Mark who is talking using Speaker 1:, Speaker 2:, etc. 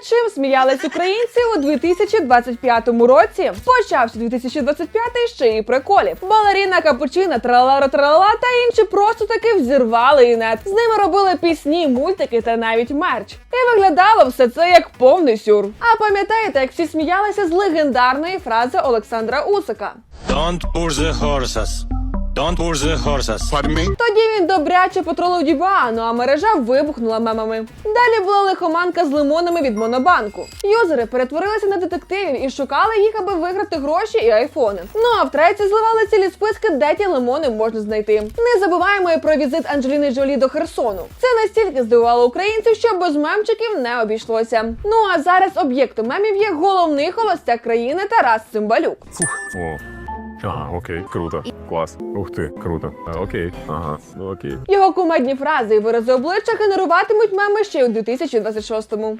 Speaker 1: над чим сміялись українці у 2025 році? Почався 2025 ще і приколів. Балеріна Капучина, тралара тралала та інші просто таки взірвали інет. З ними робили пісні, мультики та навіть мерч. І виглядало все це як повний сюр. А пам'ятаєте, як всі сміялися з легендарної фрази Олександра Усика?
Speaker 2: Don't push the horses. Don't push the horses.
Speaker 3: Pardon me?
Speaker 1: Тоді він добряче потролив Діба, ну а мережа вибухнула мемами. Далі була лихоманка з лимонами від Монобанку. Юзери перетворилися на детективів і шукали їх, аби виграти гроші і айфони. Ну а втретє зливали цілі списки, де ті лимони можна знайти. Не забуваємо і про візит Анджеліни Джолі до Херсону. Це настільки здивувало українців, що без мемчиків не обійшлося. Ну а зараз об'єктом мемів є головний холостяк країни Тарас Цимбалюк.
Speaker 4: О. Ага, окей, круто. Клас. Ух ти, круто. А, окей, ага, ну окей.
Speaker 1: Його кумедні фрази і вирази обличчя генеруватимуть меми ще й у 2026-му.